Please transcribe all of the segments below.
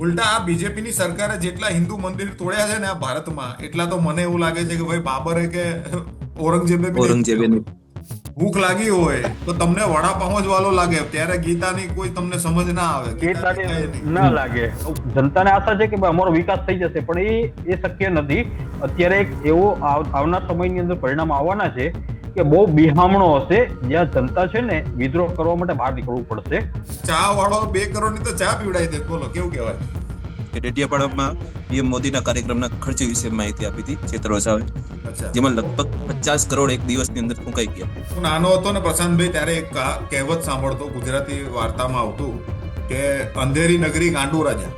ઉલટા આ બીજેપીની સરકારે જેટલા હિન્દુ મંદિર તોડ્યા છે ને આ ભારતમાં એટલા તો મને એવું લાગે છે કે ભાઈ બાબરે કે ઔરંગઝેબે ઔરંગઝેબે ભૂખ લાગી હોય તો તમને વડાપાઉં જ વાલો લાગે ત્યારે ગીતાની કોઈ તમને સમજ ના આવે. ગીતાની. ના લાગે. જનતાને આશા છે કે ભાઈ અમારો વિકાસ થઈ જશે પણ એ એ શક્ય નથી. અત્યારે એક એવો આવ- આવનાર સમયની અંદર પરિણામ આવવાના છે કે બહુ બિહામણો હશે જ્યાં જનતા છે ને વિદ્રોહ કરવા માટે બહાર નીકળવું પડશે. ચા વાળો બે કરોડની તો ચા પીવડાવી દે બોલો કેવું કહેવાય? કે ડેડિયાપાડામાં પીએમ મોદીના કાર્યક્રમના ખર્ચ વિશે માહિતી આપી હતી ચેતર વસાવે જેમાં લગભગ પચાસ કરોડ એક દિવસની અંદર ફૂંકાઈ ગયા. હું નાનો હતો ને પ્રશાંતભાઈ ત્યારે એક કહેવત સાંભળતો ગુજરાતી વાર્તામાં આવતું કે અંધેરી નગરી ગાંડુ રાજા.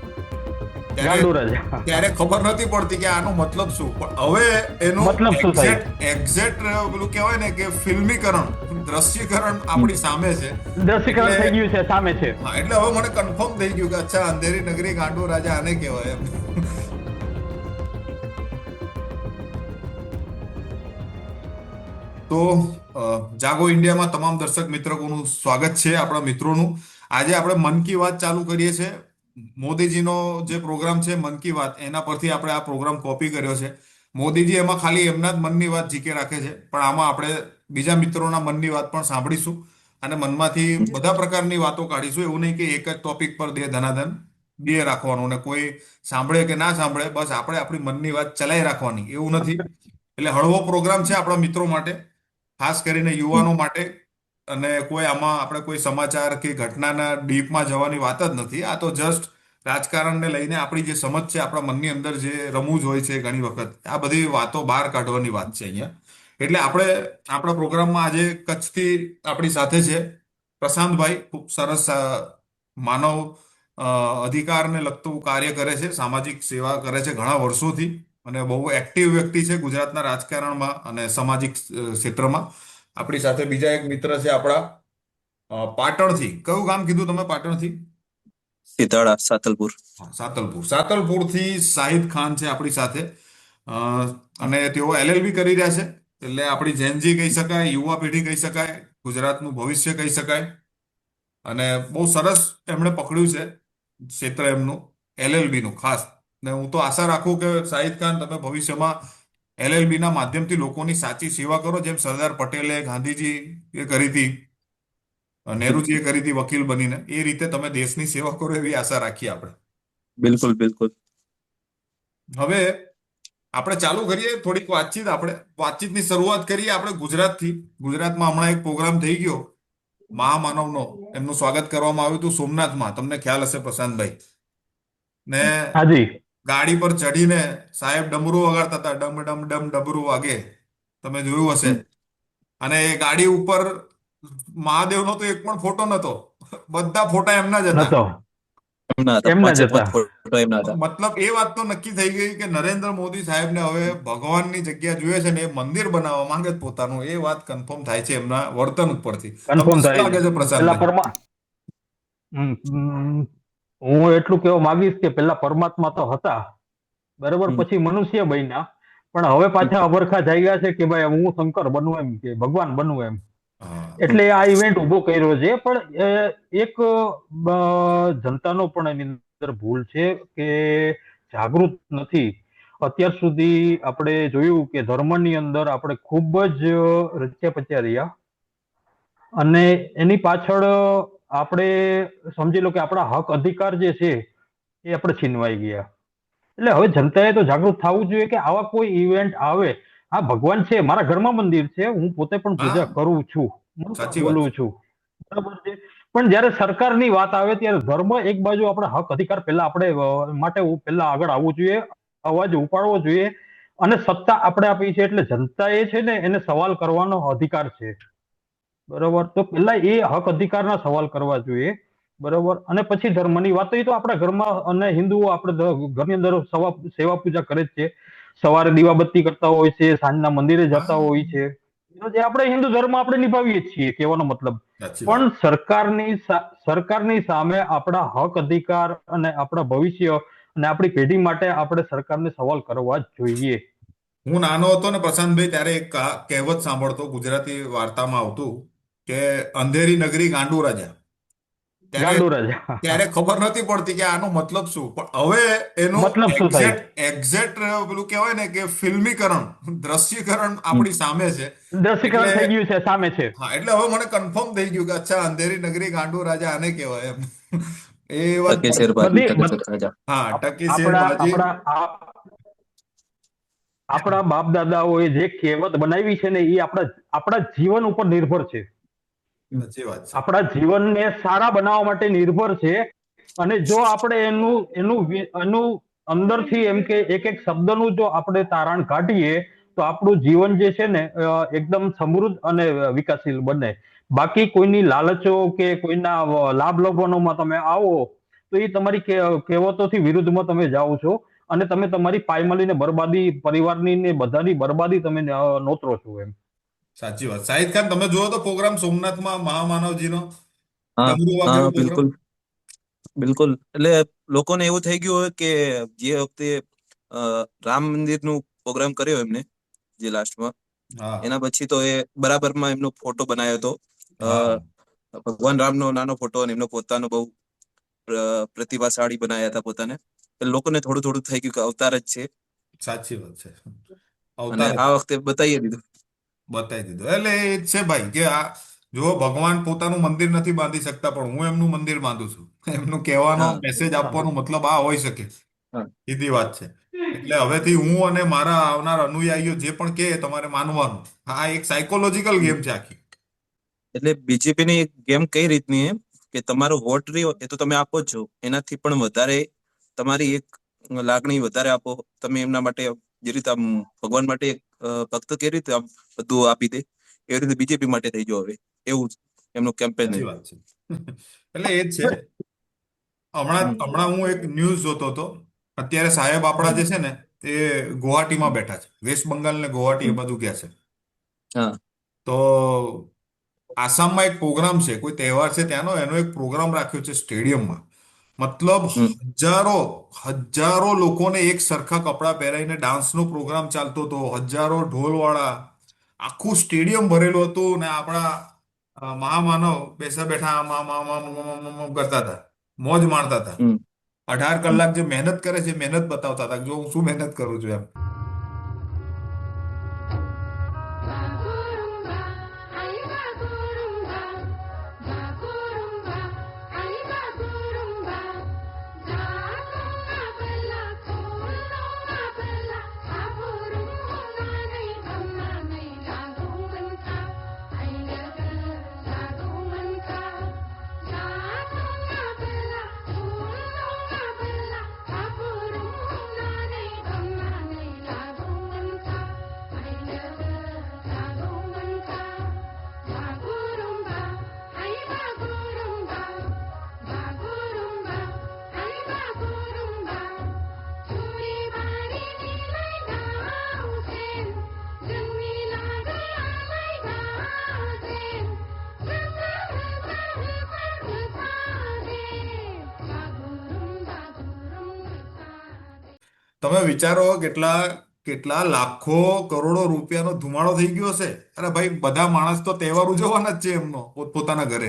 ત્યારે ખબર નથી પડતી કે આનો મતલબ શું. પણ હવે એનું મતલબ શું થાય? એક્ઝેક્ટ એક્ઝેક્ટ પેલું કહેવાય ને કે ફિલ્મીકરણ દ્રશ્યકરણ આપણી સામે છે. દ્રશ્યકરણ થઈ ગયું છે સામે છે. હા એટલે હવે મને કન્ફર્મ થઈ ગયું કે અચ્છા અંધેરી નગરી ગાંડો રાજા આને કહેવાય એમ. તો જાગો ઇન્ડિયામાં તમામ દર્શક મિત્રોનું સ્વાગત છે આપણા મિત્રોનું. આજે આપણે મન કી વાત ચાલુ કરીએ છીએ. મોદીજીનો જે પ્રોગ્રામ છે મન કી વાત એના પરથી આપણે આ પ્રોગ્રામ કોપી કર્યો છે. મોદીજી એમાં ખાલી એમના જ મનની વાત જીકે રાખે છે પણ આમાં આપણે બીજા મિત્રોના મનની વાત પણ સાંભળીશું અને મનમાંથી બધા પ્રકારની વાતો કાઢીશું. એવું નહીં કે એક જ ટોપિક પર દે ધનાધન બે રાખવાનું ને કોઈ સાંભળે કે ના સાંભળે બસ આપણે આપણી મનની વાત ચલાવી રાખવાની. એવું નથી. એટલે હળવો પ્રોગ્રામ છે આપણા મિત્રો માટે ખાસ કરીને યુવાનો માટે. અને કોઈ આમાં આપણે કોઈ સમાચાર કે ઘટનાના ડીપમાં જવાની વાત જ નથી. આ તો જસ્ટ રાજકારણને લઈને આપણી જે સમજ છે, આપણા મનની અંદર જે રમૂજ હોય છે ઘણી વખત, આ બધી વાતો બહાર કાઢવાની વાત છે અહીંયા. એટલે આપણે, આપણા પ્રોગ્રામમાં આજે કચ્છથી આપણી સાથે છે પ્રશાંતભાઈ. ખૂબ સરસ માનવ અધિકારને લગતું કાર્ય કરે છે, સામાજિક સેવા કરે છે ઘણા વર્ષોથી અને બહુ એક્ટિવ વ્યક્તિ છે ગુજરાતના રાજકારણમાં અને સામાજિક ક્ષેત્રમાં. આપણી સાથે બીજા એક મિત્ર છે આપણા પાટણથી. કયું ગામ કીધું તમે પાટણથી? સિતાળા સાતલપુર. સાતલપુર. સાતલપુરથી શાહિદ ખાન છે આપણી સાથે. અને તેઓ એલએલબી કરી રહ્યા છે. એટલે આપણી જેનજી કહી શકાય યુવા પેઢી કહી શકાય ગુજરાતનું ભવિષ્ય કહી શકાય. અને બહુ સરસ એમણે પકડ્યું છે ક્ષેત્ર એમનું એલએલબી નું ખાસ. ને હું તો આશા રાખું કે શાહિદ ખાન તમે ભવિષ્યમાં એલએલબી ના માધ્યમથી લોકોની સાચી સેવા કરો જેમ સરદાર પટેલે ગાંધીજી એ કરી હતી નહેરુજીએ કરી હતી વકીલ બનીને. એ રીતે તમે દેશની સેવા કરો એવી આશા રાખીએ આપણે. બિલકુલ બિલકુલ. હવે આપણે ચાલુ કરીએ થોડીક વાતચીત આપણે. વાતચીતની શરૂઆત કરીએ આપણે ગુજરાતથી. ગુજરાતમાં હમણાં એક પ્રોગ્રામ થઈ ગયો. મહામાનવનો. એમનું સ્વાગત કરવામાં આવ્યું હતું સોમનાથમાં. તમને ખ્યાલ હશે પ્રશાંતભાઈ. ને હાજી. ગાડી પર ચઢીને સાહેબ ડમરું વગાડતા હતા ડમ ડમ ડમ ડમરું વાગે. તમે જોયું હશે. અને એ ગાડી ઉપર મહાદેવનો તો એક પણ ફોટો નતો. બધા ફોટા એમના જ હતા. નતો. એમના હતા. એમના જ પાંચે પાંચ હતા. ફોટો એમના હતા. મતલબ એ વાત તો નક્કી થઈ ગઈ કે નરેન્દ્ર મોદી સાહેબને હવે ભગવાનની જગ્યા જોઈએ છે ને એ મંદિર બનાવવા માંગે છે પોતાનું. એ વાત કન્ફર્મ થાય છે એમના વર્તન ઉપરથી. કન્ફર્મ થાય છે. પેલા હું એટલું કહેવા માંગીશ કે પેલા પરમાત્મા તો હતા. બરાબર પછી મનુષ્ય બન્યા. પણ હવે પાછા અવરખા થઈ ગયા છે કે ભાઈ હું શંકર બનવું એમ કે ભગવાન બનવું એમ. એટલે આ ઇવેન્ટ ઊભો કર્યો છે. પણ એક જનતાનો પણ એની અંદર ભૂલ છે કે જાગૃત નથી. અત્યાર સુધી આપણે જોયું કે ધર્મની અંદર આપણે ખૂબ જ રચ્યા પચ્યા રહ્યા. અને એની પાછળ આપણે સમજી લો કે આપણા હક અધિકાર જે છે એ આપણે છીનવાઈ ગયા. એટલે હવે જનતાએ તો જાગૃત થવું જોઈએ કે આવા કોઈ ઇવેન્ટ આવે. આ ભગવાન છે મારા ઘરમાં મંદિર છે હું પોતે પણ પૂજા. કરું છું. બોલું છું. બરાબર છે. પણ જયારે સરકારની વાત આવે ત્યારે ધર્મ એક બાજુ આપણે હક અધિકાર પહેલા આપણે માટે પહેલા આગળ આવવું જોઈએ અવાજ ઉપાડવો જોઈએ અને સત્તા આપણે આપી છે. એટલે જનતા એ છે ને એને સવાલ કરવાનો અધિકાર છે. બરાબર? તો પહેલા એ હક અધિકારના સવાલ કરવા જોઈએ બરોબર? અને પછી ધર્મની વાત તો એ તો આપણા ઘરમાં અને હિન્દુઓ આપણે ઘરની અંદર સવા સેવા પૂજા કરે જ છે. સવારે દીવાબત્તી કરતા હોય છે સાંજના મંદિરે જતા હોય છે. જે આપણે હિન્દુ ધર્મ આપણે નિભાવીએ છીએ કહેવાનો મતલબ. પણ સરકારની સરકારની સામે આપણા હક અધિકાર અને આપણા ભવિષ્ય અને આપણી પેઢી માટે આપણે સરકારને સવાલ કરવા જ જોઈએ. હું નાનો હતો ને પ્રશાંતભાઈ ત્યારે એક કહેવત સાંભળતો ગુજરાતી વાર્તામાં આવતું. કે અંધેરી નગરી ગાંડુ રાજા ત્યારે ગાંડુ રાજા ત્યારે ખબર નથી પડતી કે આનો મતલબ શું? પણ હવે એનું મતલબ શું થાય? એક્ઝેક્ટ એક્ઝેક્ટ પેલું કહેવાય ને કે ફિલ્મીકરણ દ્રશ્યકરણ આપણી સામે છે. દ્રશ્યકરણ એટલે- થઈ ગયું છે સામે છે. હા એટલે હવે મને કન્ફર્મ થઈ ગયું કે અચ્છા અંધેરી નગરી ગાંડુ રાજા આને કહેવાય એમ. એ વાત ટકે શેરબાજી બધી- ટકે બધી- રાજા. હા ટકી આપણા શેરબાજી આપણા બાપ દાદાઓએ જે કહેવત બનાવી છે ને એ આપણા આપણા જીવન ઉપર નિર્ભર છે. આપણા જીવનને સારા બનાવવા માટે નિર્ભર છે. અને જો આપણે એનું એનું એનું અંદરથી એમ કે એક એક શબ્દનું જો આપણે તારણ કાઢીએ, તો આપણું જીવન જે છે ને એકદમ સમૃદ્ધ અને વિકાસશીલ બને. બાકી કોઈની લાલચો કે કોઈના લાભ લોભનોમાં તમે આવો, તો એ તમારી કહેવતોથી વિરુદ્ધમાં તમે જાઓ છો. અને તમે તમારી પાયમાલીને બરબાદી પરિવારની ને બધાની બરબાદી તમે નોતરો છો એમ. સાચી વાત. શાહિદ ખાન તમે જોયો તો પ્રોગ્રામ સોમનાથમાં મહામાનવજીનો. હા બિલકુલ. બિલકુલ. એટલે લોકોને એવું થઈ ગયું હોય કે જે વખતે રામ મંદિરનું પ્રોગ્રામ કર્યો એમને જે લાસ્ટમાં એના પછી તો એ બરાબરમાં એમનો ફોટો બનાવ્યો હતો. ભગવાન રામનો નાનો ફોટો અને એમનો પોતાનો બહુ પ્રતિભાશાળી બનાવ્યા હતા પોતાને. લોકોને થોડું થોડું થઈ ગયું કે અવતાર જ છે. સાચી વાત છે. અને આ વખતે બતાવી દીધું. બતાવી દીધું. એટલે એ છે ભાઈ કે આ જો ભગવાન પોતાનું મંદિર નથી બાંધી શકતા પણ હું એમનું મંદિર બાંધું છું. એમનું કહેવાનો મેસેજ આપવાનો મતલબ આ હોઈ શકે. સીધી વાત છે. એટલે હવેથી હું અને મારા આવનાર અનુયાયીઓ જે પણ કહે તમારે માનવાનું. આ એક સાયકોલોજીકલ ગેમ છે આખી. એટલે બીજેપી ની ગેમ કઈ રીતની કે તમારો વોટ રહ્યો એ તો તમે આપો જ છો. એનાથી પણ વધારે તમારી એક લાગણી વધારે આપો. તમે એમના માટે જે રીતે આમ ભગવાન માટે ભક્ત કેવી રીતે આમ બધું આપી દે એવી રીતે બીજેપી માટે થઈ જાવ હવે. એવું એમનું કેમ્પેન છે. એટલે એ જ છે. હમણાં હમણાં હું એક ન્યૂઝ જોતો હતો. અત્યારે સાહેબ આપણા જે છે ને તે ગુવાહાટીમાં બેઠા છે. વેસ્ટ બંગાળ ને ગુવાહાટી એ બધું ગયા છે. હા. તો આસામમાં એક પ્રોગ્રામ છે. કોઈ તહેવાર છે ત્યાંનો? એનો એક પ્રોગ્રામ રાખ્યો છે સ્ટેડિયમમાં. મતલબ હજારો હજારો લોકોને એક સરખા કપડા પહેરાવીને ડાન્સનો પ્રોગ્રામ ચાલતો હતો. હજારો ઢોલવાળા આખું સ્ટેડિયમ ભરેલું હતું ને આપણા મહામાનવ બેસા બેઠા આમ આમ કરતા હતા. મોજ માણતા હતા. અઢાર કલાક જે મહેનત કરે છે મહેનત બતાવતા હતા જો હું શું મહેનત કરું છું એમ. તમે વિચારો કેટલા કેટલા લાખો કરોડો રૂપિયાનો ધુમાડો થઈ ગયો હશે? અરે ભાઈ બધા માણસ તો તહેવાર ઉજવવાના જ છે એમનો પોતપોતાના ઘરે.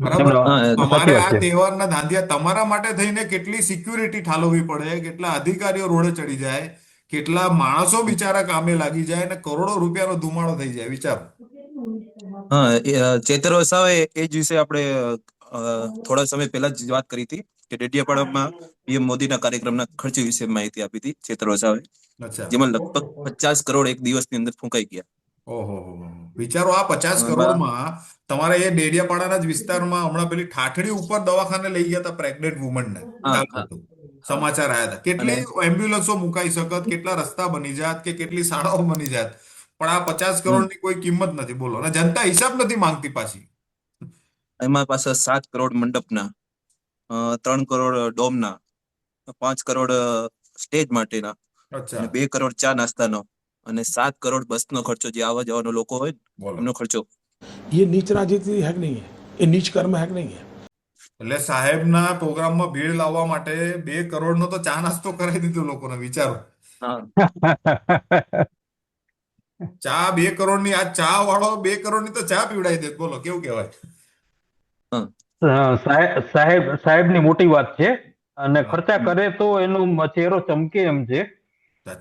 બરાબર? તમારે આ તહેવારના ધાંધિયા તમારા માટે થઈને કેટલી સિક્યુરિટી ઠાલવવી પડે કેટલા અધિકારીઓ રોડે ચડી જાય કેટલા માણસો બિચારા કામે લાગી જાય અને કરોડો રૂપિયાનો ધુમાડો થઈ જાય વિચારો. હા ચેતર વસાવે એ જ વિશે આપણે થોડા સમય પહેલા જ વાત કરી હતી કે ડેડિયાપાડામાં પીએમ મોદીના કાર્યક્રમના ખર્ચ વિશે માહિતી આપી હતી ચેતર વસાવે જેમાં લગભગ પચાસ કરોડ એક દિવસની અંદર ફૂંકાઈ ગયા. ઓહો. વિચારો આ પચાસ કરોડમાં તમારે એ ડેડિયાપાડાના જ વિસ્તારમાં હમણાં પેલી ઠાઠડી ઉપર દવાખાને લઈ ગયા હતા પ્રેગ્નેન્ટ વુમનને. સમાચાર આવ્યા હતા. કેટલી એમ્બ્યુલન્સો મુકાઈ શકત કેટલા રસ્તા બની જાત કે કેટલી શાળાઓ બની જાત. પણ આ પચાસ કરોડની કોઈ કિંમત નથી. બોલો. અને જનતા હિસાબ નથી માંગતી પાછી. એમાં પાછા સાત કરોડ મંડપના અ, ત્રણ કરોડ ડોમના પાંચ કરોડ અ, સ્ટેજ માટેના અચ્છા અને બે કરોડ ચા નાસ્તાનો અને સાત કરોડ બસનો ખર્ચો જે આવવા જવાનો લોકો હોય ને, બોલો એમનો ખર્ચો ये नीच राजनीति है कि नहीं है ये नीच कर्म है कि नहीं है એટલે સાહેબના પ્રોગ્રામમાં ભીડ લાવવા માટે બે કરોડનો તો ચા નાસ્તો કરાવી દીધો લોકોને વિચારો હા ચા બે કરોડની આ ચા વાળો બે કરોડની તો ચા પીવડાવી દે બોલો કેવું કહેવાય સાહેબ સાહેબ સાહેબની મોટી વાત છે. અને ખર્ચા કરે તો એનો ચહેરો ચમકે એમ છે.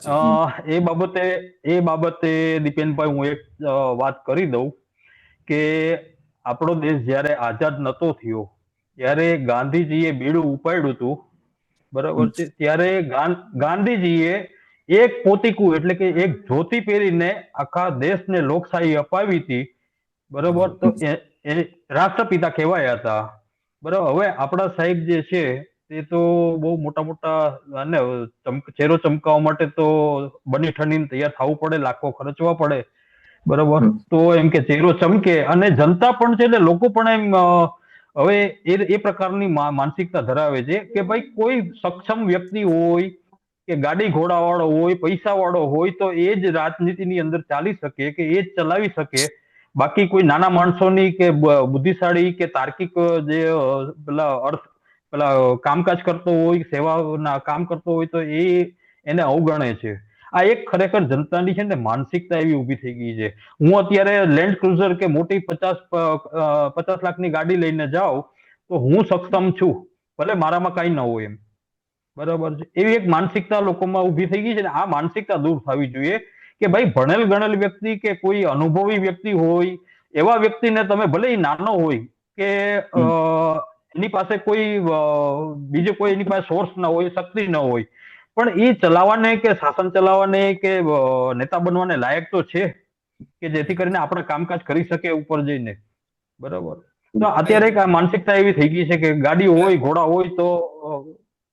અ, એ બાબતે એ બાબતે દીપેનભાઈ હું એક વાત કરી દઉં કે આપણો દેશ જ્યારે આઝાદ નતો થયો ત્યારે ગાંધીજીએ બીડું ઉપાડ્યું હતું. બરાબર છે? ત્યારે ગાંધીજીએ એક પોતીકું એટલે કે એક જ્યોતિ પહેરીને આખા દેશને લોકશાહી અપાવી હતી. બરોબર? તો એ એ રાષ્ટ્રપિતા કહેવાયા હતા. બરાબર? હવે આપણા સાહેબ જે છે તે તો બહુ મોટા મોટા અને ચહેરો ચમકાવવા માટે તો બની ઠંડીને તૈયાર થવું પડે લાખો ખર્ચવા પડે. બરોબર? તો એમ કે ચહેરો ચમકે અને જનતા પણ છે એટલે લોકો પણ એમ હવે એ એ પ્રકારની માનસિકતા ધરાવે છે કે ભાઈ કોઈ સક્ષમ વ્યક્તિ હોય કે ગાડી ઘોડા વાળો હોય પૈસા વાળો હોય તો એ જ રાજનીતિની અંદર ચાલી શકે કે એ જ ચલાવી શકે. બાકી કોઈ નાના માણસોની કે બુદ્ધિશાળી કે તાર્કિક જે પેલા અર્થ, પેલા કામકાજ કરતો હોય, સેવાના કામ કરતો હોય તો એ એને અવગણે છે. આ એક ખરેખર જનતાની છે ને માનસિકતા એવી ઊભી થઈ ગઈ છે. હું અત્યારે લેન્ડ ક્રુઝર કે મોટી પચાસ પચાસ લાખની ગાડી લઈને જાઉં, તો હું સક્ષમ છું. ભલે મારામાં કઈ ન હોય એમ. બરાબર છે. એવી એક માનસિકતા લોકોમાં ઊભી થઈ ગઈ છે ને આ માનસિકતા દૂર થવી જોઈએ. કે ભાઈ ભણેલ ગણેલ વ્યક્તિ કે કોઈ અનુભવી વ્યક્તિ હોય એવા વ્યક્તિને તમે ભલે એ નાનો હોય કે એની પાસે કોઈ બીજો કોઈ એની પાસે સોર્સ ન હોય શક્તિ ન હોય પણ એ ચલાવવાને કે શાસન ચલાવવાને કે નેતા બનવાને લાયક તો છે કે જેથી કરીને આપણે કામકાજ કરી શકે ઉપર જઈને. બરાબર? તો અત્યારે એક આ માનસિકતા એવી થઈ ગઈ છે કે ગાડી હોય ઘોડા હોય તો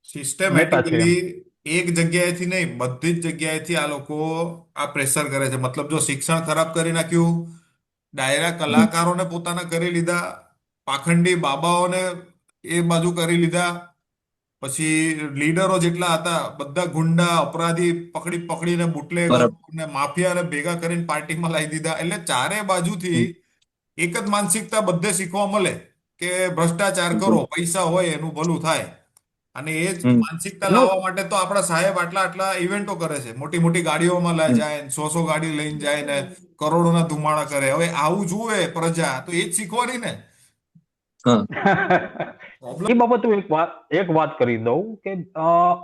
સિસ્ટમેટિકલી એક જગ્યાએથી નહીં બધી જ જગ્યાએથી આ લોકો આ પ્રેશર કરે છે. મતલબ જો શિક્ષણ ખરાબ કરી નાખ્યું ડાયરા કલાકારોને પોતાના કરી લીધા પાખંડી બાબાઓને એ બાજુ કરી લીધા પછી લીડરો જેટલા હતા બધા ગુંડા અપરાધી પકડી પકડીને બુટલે માફિયાને ભેગા કરીને પાર્ટીમાં લાવી દીધા. એટલે ચારે બાજુથી એક જ માનસિકતા બધે શીખવા મળે કે ભ્રષ્ટાચાર કરો પૈસા હોય એનું ભલું થાય. અને એ જ માનસિકતા લાવવા માટે તો આપણા સાહેબ આટલા આટલા ઇવેન્ટો કરે છે. મોટી મોટી ગાડીઓમાં લઈ જાય ને સો સો ગાડી લઈને જાય ને કરોડોના ધુમાડા કરે. હવે આવું જુએ પ્રજા તો એ જ શીખવાની ને. એ બાબત હું એક વાત એક વાત કરી દઉં કે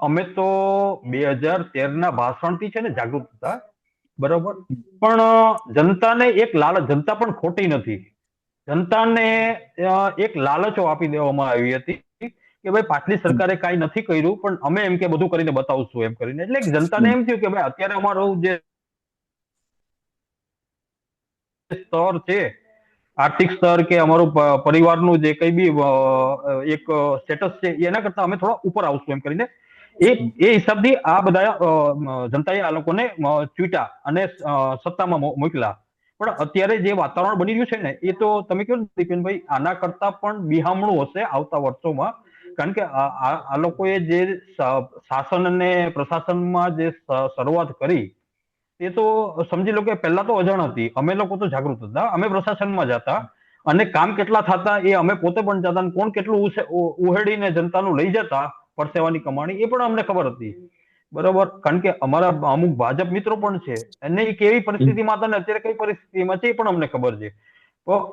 અમે તો બે હજાર તેર ના ભાષણથી છે ને જાગૃત હતા. બરોબર? પણ જનતાને એક લાલચ જનતા પણ ખોટી નથી. જનતાને એક લાલચો આપી દેવામાં આવી હતી. કે ભાઈ પાટલી સરકારે કાંઈ નથી કર્યું પણ અમે એમ કે બધું કરીને બતાવશું એમ કરીને. એટલે જનતાને એમ થયું કે ભાઈ અત્યારે અમારું જે સ્તર છે આર્થિક સ્તર કે અમારું પરિવારનું જે કઈ બી એક સ્ટેટસ છે એના કરતા અમે થોડા ઉપર આવશું એમ કરીને. એ એ હિસાબથી આ બધા જનતાએ આ લોકોને અ, ચૂંટ્યા અને સત્તામાં મોકલા પણ અત્યારે જે વાતાવરણ બની રહ્યું છે ને એ તો તમે કહો ને દીપેનભાઈ આના કરતા પણ બિહામણું હશે આવતા વર્ષોમાં. કારણ કે આ લોકોએ જે શાસન અને પ્રશાસનમાં જે શરૂઆત કરી, તે તો સમજી લો કે પહેલા તો અજાણ હતી. અમે લોકો તો જાગૃત હતા. અમે પ્રશાસનમાં જતા અને કામ કેટલા થતા એ અમે પોતે પણ જતા કોણ કેટલું ઉહેડીને જનતાનું લઈ જતા પરસેવાની કમાણી, એ પણ અમને ખબર હતી. બરોબર? કારણ કે અમારા અમુક ભાજપ મિત્રો પણ છે. અને એ કેવી પરિસ્થિતિમાં હતા ને અત્યારે કઈ પરિસ્થિતિમાં છે એ પણ અમને ખબર છે.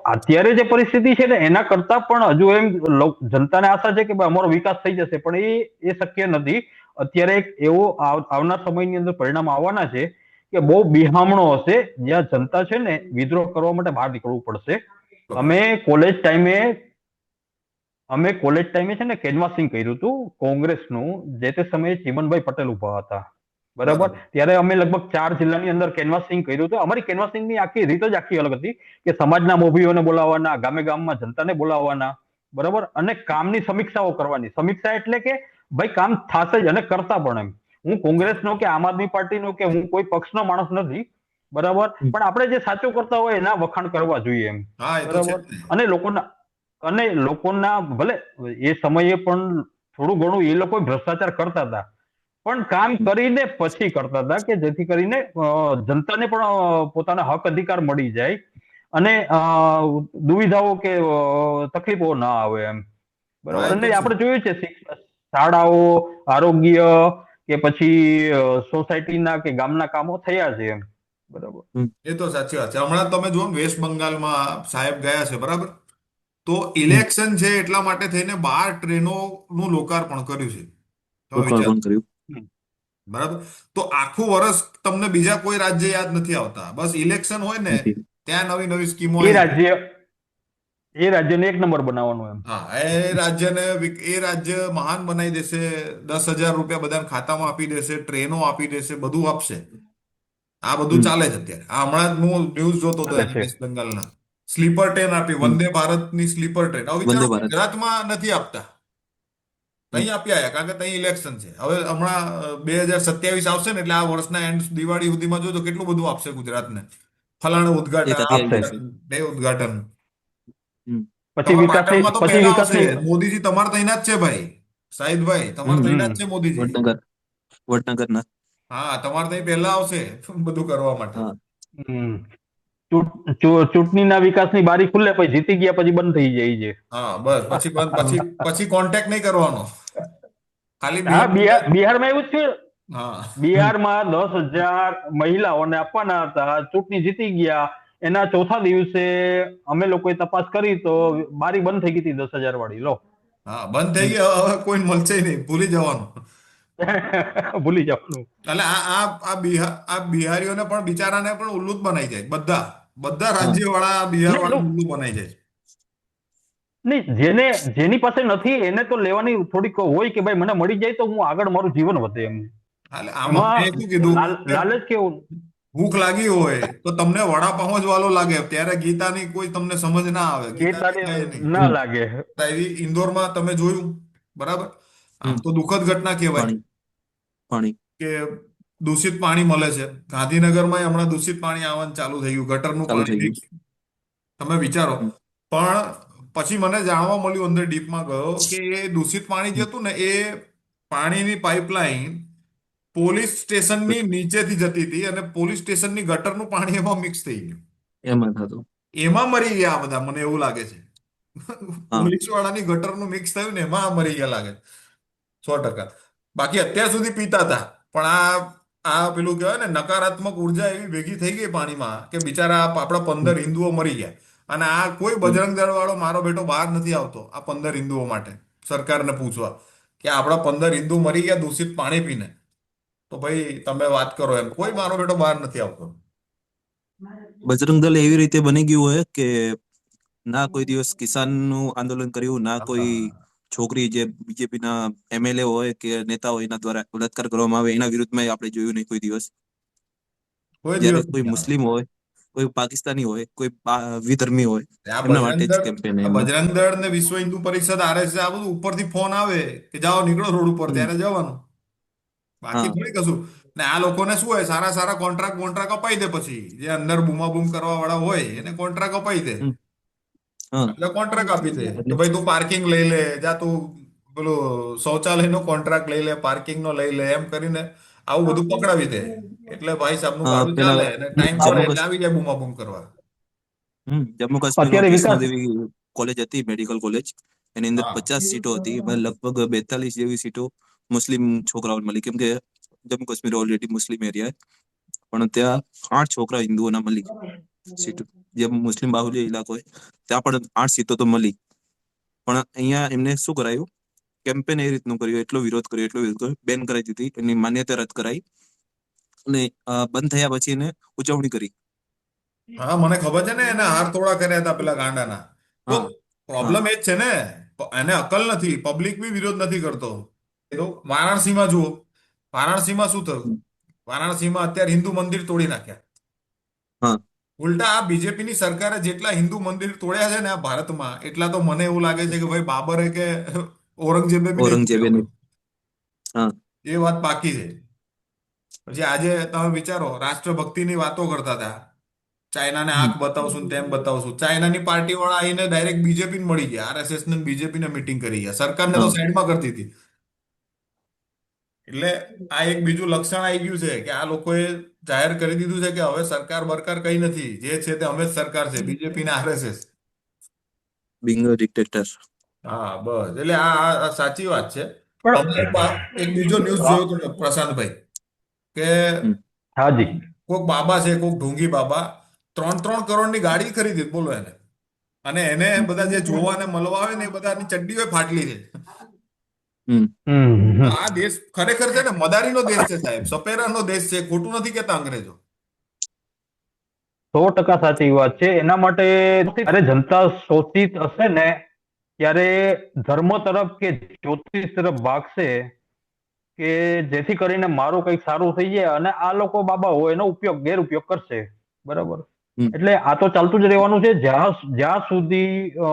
અત્યારે જે પરિસ્થિતિ છે ને, એના કરતા પણ હજુ એમ જનતાને આશા છે કે અમારો વિકાસ થઈ જશે, પણ એ એ શક્ય નથી. અત્યારે એક એવો આવ- આવનાર સમયની અંદર પરિણામ આવવાના છે કે બહુ બિહામણો હશે, જ્યાં જનતા છે ને વિદ્રોહ કરવા માટે બહાર નીકળવું પડશે. અમે કોલેજ ટાઈમે, અમે કોલેજ ટાઈમે છે ને કેનવાસિંગ કર્યું હતું, કોંગ્રેસનું, જે તે સમયે ચીમનભાઈ પટેલ ઊભા હતા. બરાબર. ત્યારે અમે લગભગ ચાર જિલ્લાની અંદર કેનવાસિંગ કર્યું હતું. અમારી કેનવાસિંગની આખી રીત જ આખી અલગ હતી કે સમાજના મોભીઓને બોલાવવાના ગામે ગામમાં જનતાને બોલાવવાના બરાબર? અને કામની સમીક્ષાઓ કરવાની. સમીક્ષા એટલે કે ભાઈ કામ થશે જ અને કરતા પણ એમ. હું કોંગ્રેસનો કે આમ આદમી પાર્ટીનો કે હું કોઈ પક્ષનો માણસ નથી બરાબર? પણ આપણે જે સાચું કરતા હોય એના વખાણ કરવા જોઈએ એમ. બરાબર? અને લોકોના અને લોકોના ભલે એ સમયે પણ થોડું ઘણું એ લોકો ભ્રષ્ટાચાર કરતા હતા. પણ કામ કરીને પછી કરતા હતા કે જેથી કરીને જનતાને પણ પોતાના હક અધિકાર મળી જાય અને દુવિધાઓ કે તકલીફો ના આવે એમ. બરાબર? અને આપણે જોયું છે શાળાઓ આરોગ્ય કે પછી સોસાયટીના કે ગામના કામો થયા છે એમ. બરાબર? એ તો સાચી વાત છે. હમણાં તમે જુઓ વેસ્ટ બંગાળમાં સાહેબ ગયા છે બરાબર? તો ઇલેક્શન છે એટલા માટે થઈને બાર ટ્રેનોનું લોકાર્પણ કર્યું છે તમે વિચારો લોકાર્પણ કર્યું બરાબર? તો આખું વર્ષ તમને બીજા કોઈ રાજ્ય યાદ નથી આવતા. બસ ઇલેક્શન હોય ને ત્યાં નવી નવી સ્કીમો એ રાજ્ય એ રાજ્યને એક નંબર બનાવવાનું એમ. હા એ રાજ્યને એ રાજ્ય મહાન બનાવી દેશે દસ હજાર રૂપિયા બધાને ખાતામાં આપી દેશે ટ્રેનો આપી દેશે બધું આપશે. આ બધું ચાલે છે અત્યારે. આ હમણાં જ હું ન્યૂઝ જોતો હતો. વેસ્ટ બંગાળના સ્લીપર ટ્રેન આપી વંદે ભારતની સ્લીપર ટ્રેન હવે ગુજરાતમાં નથી આપતા. અહીં આપી આયા કારણ કે ત્યાં ઇલેક્શન છે. હવે હમણાં બે હજાર સત્યાવીસ આવશે ને એટલે આ વર્ષના એન્ડ દિવાળી સુધીમાં જોજો કેટલું બધું આપશે ગુજરાતને. ફલાણું ઉદઘાટન બે ઉદઘાટન. પછી મોદીજી તમારે ત્યાંના જ છે ભાઈ. શાહિદભાઈ તમારે. જ છે મોદીજી. વડનગર. વડનગરના. હા તમારે ત્યાં પહેલા આવશે. બધું કરવા માટે. ચૂંટણીના વિકાસની બારી ખુલે પછી જીતી ગયા પછી બંધ થઈ જાય છે હા બસ પછી બંધ પછી પછી કોન્ટેક્ટ નહીં કરવાનો. ખાલી હા બિહાર બિહાર બિહારમાં એવું જ છે બિહારમાં દસ હજાર મહિલાઓને આપવાના હતા ચૂંટણી જીતી ગયા. એના ચોથા દિવસે અમે લોકોએ તપાસ કરી તો બારી બંધ થઈ ગઈ હતી દસ હજાર વાળી લો. હા બંધ થઈ ગઈ હવે કોઈ મળશે નહીં ભૂલી જવાનું. ભૂલી જવાનું. એટલે આ આ આ બિહાર આ બિહારીઓને પણ બિચારાને પણ ઉલ્લુત બનાવી જાય બધા. બધા રાજ્ય વાળા બિહાર વાળા ઉલ્લુ બનાવી જાય નહીં જેને જેની પાસે નથી એને તો લેવાની થોડીક હોય કે ભાઈ મને મળી જાય તો હું આગળ મારું જીવન વધે એમ. લાલચ કેવું. ભૂખ લાગી હોય તો તમને વડાપાઉં જ વાલો લાગે ત્યારે ગીતાની કોઈ તમને સમજ ના આવે. ના લાગે. એવી ઇન્દોરમાં તમે જોયું બરાબર? આમ તો દુઃખદ ઘટના કહેવાય. કે દૂષિત પાણી મળે છે. ગાંધીનગરમાં હમણાં દૂષિત પાણી આવવાનું ચાલુ થઈ ગયું ગટરનું પાણી તમે વિચારો. પણ પછી મને જાણવા મળ્યું અંદર ડીપમાં ગયો કે એ દૂષિત પાણી જે હતું ને એ પાણીની પાઇપલાઇન પોલીસ સ્ટેશનની નીચેથી જતી હતી અને પોલીસ સ્ટેશનની ગટરનું પાણી એમાં મિક્સ થઈ ગયું. એમાં થતું. એમાં મરી ગયા આ બધા મને એવું લાગે છે. પોલીસ વાળાની ગટરનું મિક્સ થયું ને એમાં મરી ગયા લાગે સો ટકા. બાકી અત્યાર સુધી પીતા હતા પણ આ આ પેલું કહેવાય ને નકારાત્મક ઊર્જા એવી ભેગી થઈ ગઈ પાણીમાં કે બિચારા આપણા પંદર હિન્દુઓ મરી ગયા. અને આ કોઈ બજરંગ દળ વાળો મારો બેટો બહાર નથી આવતો આ પંદર હિન્દુઓ માટે. સરકારને પૂછવા કે આપણા પંદર હિન્દુ મરી ગયા દૂષિત પાણી પીને. તો ભાઈ તમે વાત કરો એમ. કોઈ મારો બેટો બહાર નથી આવતો. બજરંગ દળ એવી રીતે બની ગયું હોય કે ના કોઈ દિવસ કિસાનનું આંદોલન કર્યું ના કોઈ છોકરી જે બીજેપીના એમએલએ હોય કે નેતા હોય એના દ્વારા બળાત્કાર કરવામાં આવે એના વિરુદ્ધમાં આપણે જોયું નહીં કોઈ દિવસ. કોઈ જ્યારે કોઈ મુસ્લિમ હોય કોઈ પાકિસ્તાની હોય કોઈ વિધર્મી હોય એમના માટે જ કેમ્પેન બજરંગ દળ ને વિશ્વ હિન્દુ પરિષદ આરએસ આ બધું ઉપરથી ફોન આવે કે જાઓ નીકળો રોડ ઉપર ત્યારે જવાનું. બાકી થોડી કશું. ને આ લોકોને શું હોય સારા સારા કોન્ટ્રાક્ટ કોન્ટ્રાક્ટ અપાઈ દે પછી. જે અંદર બૂમાબૂમ કરવા વાળા હોય એને કોન્ટ્રાક્ટ અપાઈ દે. એટલે કોન્ટ્રાક્ટ આપી દે. કે ભાઈ તું પાર્કિંગ લઈ લે જા તું પેલું શૌચાલયનો કોન્ટ્રાક્ટ લઈ લે પાર્કિંગ નો લઈ લે એમ કરીને આવું બધું પકડાવી દે. એટલે ભાઈ સાહેબનું ભાડું ચાલે અને ટાઈમ પડે એટલે આવી જાય બૂમાબૂમ કરવા. જમ્મુ વૈષ્ણોદેવી કોલેજ હતી મેડિકલ કોલેજ એની અંદર પચાસ સીટો હતી એમાં લગભગ બેતાલીસ જેવી સીટો મુસ્લિમ છોકરાઓને મળી. કેમ કે Jammu Kashmir already Muslim area પણ ત્યાં આઠ છોકરા હિન્દુઓના મળી સીટો. જે મુસ્લિમ બાહુલ્ય ઇલાકો હોય ત્યાં પણ આઠ સીટો તો મળી. પણ અહીંયા એમને શું કરાયું? કેમ્પેન એ રીતનું કર્યું એટલો વિરોધ કર્યો એટલો વિરોધ કર્યો બેન કરાવી દીધી એની માન્યતા રદ કરાઈ અને બંધ થયા પછી એને ઉજવણી કરી. હા મને ખબર છે ને એને હાર તોડા કર્યા હતા પેલા ગાંડાના. પ્રોબ્લેમ એ જ છે ને એને અકલ નથી પબ્લિક બી વિરોધ નથી કરતો. એ તો વારાણસીમાં જુઓ વારાણસીમાં શું થયું? વારાણસીમાં અત્યારે હિન્દુ મંદિર તોડી નાખ્યા. ઉલટા આ બીજેપીની સરકારે જેટલા હિન્દુ મંદિર તોડ્યા છે ને આ ભારતમાં એટલા તો મને એવું લાગે છે કે ભાઈ બાબરે કે ઔરંગઝેબે ઔરંગઝેબે. એ વાત બાકી છે. પછી આજે તમે વિચારો રાષ્ટ્રભક્તિની વાતો કરતા હતા. ચાઇનાને આંખ બતાવશું તેમ બતાવશું. ચાઇનાની પાર્ટી વાળા આવીને ડાયરેક્ટ બીજેપી મળી ગયા. આરએસએસ ને બીજેપી ને મીટિંગ કરી ગયા. સરકારને તો. સાઈડમાં કરતી હતી. એટલે આ એક બીજું લક્ષણ આવી ગયું છે કે આ લોકોએ જાહેર કરી દીધું છે કે હવે સરકાર બરકાર કઈ નથી. જે છે તે અમે જ સરકાર છે બીજેપી ને આરએસએસ બિંગો ડિક્ટેટર હા બસ. એટલે આ સાચી વાત છે. એક બીજો ન્યૂઝ જોયો હતો પ્રશાંતભાઈ કે હાજી કોઈક બાબા છે કોઈક ઢોંગી બાબા ત્રણ ત્રણ કરોડની ગાડી ખરીદી બોલો એને. અને એને બધા જે જોવા ને મળવા આવે ને એ બધાની ચડ્ડીઓ ફાટલી છે. આ દેશ ખરેખર છે ને મદારીનો દેશ છે સાહેબ. સપેરાનો દેશ છે. ખોટું નથી કેતા અંગ્રેજો. સો ટકા સાચી વાત છે. એના માટે જ્યારે જનતા શોષિત હશે ને ત્યારે ધર્મ તરફ કે જ્યોતિષ તરફ ભાગશે કે જેથી કરીને મારું કંઈક સારું થઈ જાય અને આ લોકો બાબા હોય એનો ઉપયોગ ગેરઉપયોગ કરશે. બરાબર? એટલે આ તો ચાલતું જ રહેવાનું છે. જ્યાં જ્યાં સુધી અ,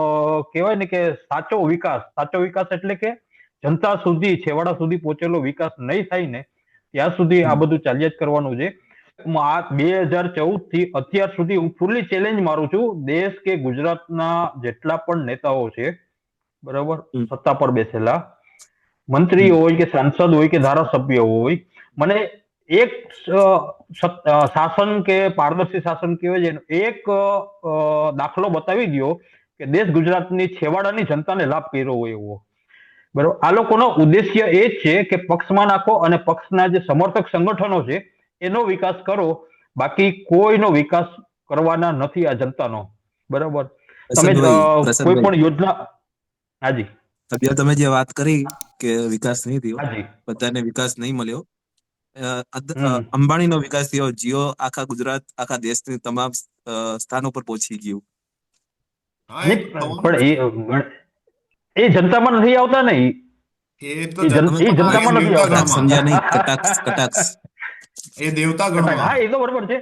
કહેવાય ને કે સાચો વિકાસ સાચો વિકાસ એટલે કે જનતા સુધી છેવાડા સુધી પહોંચેલો વિકાસ નહીં થાય ને ત્યાં સુધી આ બધું ચાલ્યા જ કરવાનું છે. આ બે હજાર ચૌદથી અત્યાર સુધી હું ફૂલી ચેલેન્જ મારું છું દેશ કે ગુજરાતના જેટલા પણ નેતાઓ છે બરાબર? સત્તા પર બેસેલા મંત્રી હોય કે સાંસદ હોય કે ધારાસભ્ય હોય મને એક શાસન કે પારદર્શી શાસન કહેવાય છે એક દાખલો બતાવી દો કે દેશ ગુજરાતની છેવાડાની જનતાને લાભ કર્યો હોય એવો. બરોબર? આ લોકોનો ઉદ્દેશ્ય એ જ છે કે પક્ષમાં નાખો અને પક્ષના જે સમર્થક સંગઠનો છે એનો વિકાસ કરો. બાકી કોઈનો વિકાસ કરવાના નથી આ જનતાનો. બરોબર? તમે કોઈ પણ યોજના હાજી. અત્યારે તમે જે વાત કરી કે વિકાસ નહીં થયો બધાને વિકાસ નહીં મળ્યો. અંબાણીનો વિકાસ થયો જીઓ આખા ગુજરાત આખા દેશની તમામ સ્થાનો પર પહોંચી ગયું. પણ એ એ જનતામાં નથી આવતા ને એ તો જનતામાં નથી આવતા. સમજ્યા નહીં. કટાક્ષ કટાક્ષ. એ દેવતા હા એ તો બરોબર છે.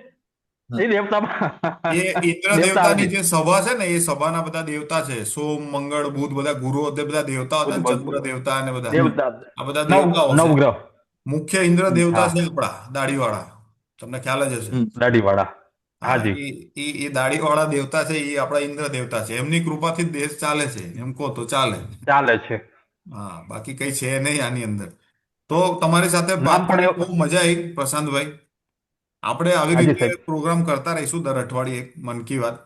એ દેવતામાં. એ ઇન્દ્ર દેવતાની જે સભા છે ને એ સભાના બધા દેવતા છે. સોમ મંગળ બુધ બધા ગુરુઓ તે બધા દેવતા હતા ચંદ્ર દેવતા અને બધા. આ બધા દેવતાઓ નવગ્રહ. મુખ્ય ઇન્દ્ર દેવતા છે આપણા દાઢીવાળા. તમને ખ્યાલ જ હશે. દાઢીવાળા. હા, જી. એ એ એ દાઢીવાળા દેવતા છે એ આપણા ઇન્દ્ર દેવતા છે. એમની કૃપાથી જ દેશ ચાલે છે. એમ કહો તો ચાલે. ચાલે છે. હા બાકી કઈ છે નહીં આની અંદર. તો તમારી સાથે ના, વાત પણ કરીને બહુ બહુ મજા આવી પ્રશાંતભાઈ. આપણે આવી હાજી, રીતે સાહેબ. પ્રોગ્રામ કરતા રહીશું દર અઠવાડિયે એક મન કી વાત.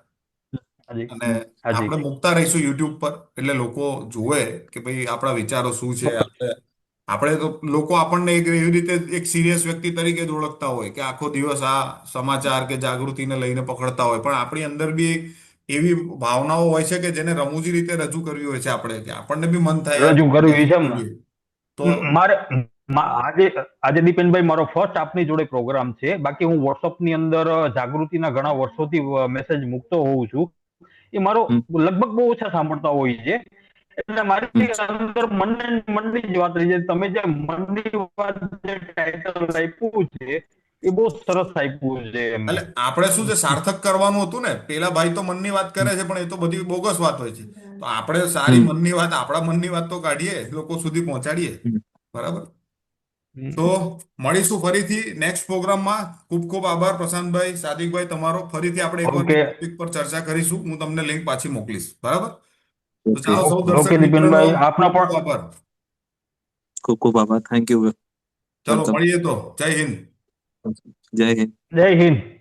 હાજી. અને હાજી. આપણે મૂકતા રહીશું યુટ્યુબ પર એટલે લોકો જુએ કે ભાઈ આપણા વિચારો શું છે આપણે આપણે તો લોકો આપણને એક એવી રીતે એક સિરિયસ વ્યક્તિ તરીકે જ ઓળખતા હોય કે આખો દિવસ આ સમાચાર કે જાગૃતિને લઈને પકડતા હોય. પણ આપણી અંદર બી એક એવી ભાવનાઓ હોય છે કે જેને રમૂજી રીતે રજૂ કરવી હોય છે આપણે કે આપણને બી મન થાય રજૂ કરવી છે એમ. તો મારે આજે આજે દીપેનભાઈ મારો ફર્સ્ટ આપની જોડે પ્રોગ્રામ છે. બાકી હું વોટ્સઅપની અંદર જાગૃતિના ઘણા વર્ષોથી મેસેજ મૂકતો હોઉં છું. એ મારો લગભગ બહુ ઓછા સાંભળતા હોય છે. એટલે મારી અંદર મનને ને મનની જ વાત રહી છે. તમે જે મનની વાત જે ટાઇટલ આપ્યું છે એ બહુ સરસ આપ્યું છે એટલે આપણે શું છે સાર્થક કરવાનું હતું ને પેલા ભાઈ તો મનની વાત કરે છે પણ એ તો બધી બોગસ વાત હોય છે. તો આપણે સારી મનની વાત આપણા મનની વાત તો કાઢીએ લોકો સુધી પહોંચાડીએ. બરાબર? તો મળીશું ફરીથી નેક્સ્ટ પ્રોગ્રામમાં ખૂબ ખૂબ આભાર પ્રશાંતભાઈ સાદિકભાઈ તમારો. ફરીથી આપણે એક. ટોપિક પર ચર્ચા કરીશું. હું તમને લિંક પાછી મોકલીશ. બરાબર? તો સૌ દર્શક દીપેનભાઈ, આપનો ખૂબ ખૂબ પણ- આભાર. ખૂબ ખૂબ આભાર. થેન્ક યુ ચલો મળીએ તો. જય હિન્દ. જય હિન્દ. જય હિન્દ.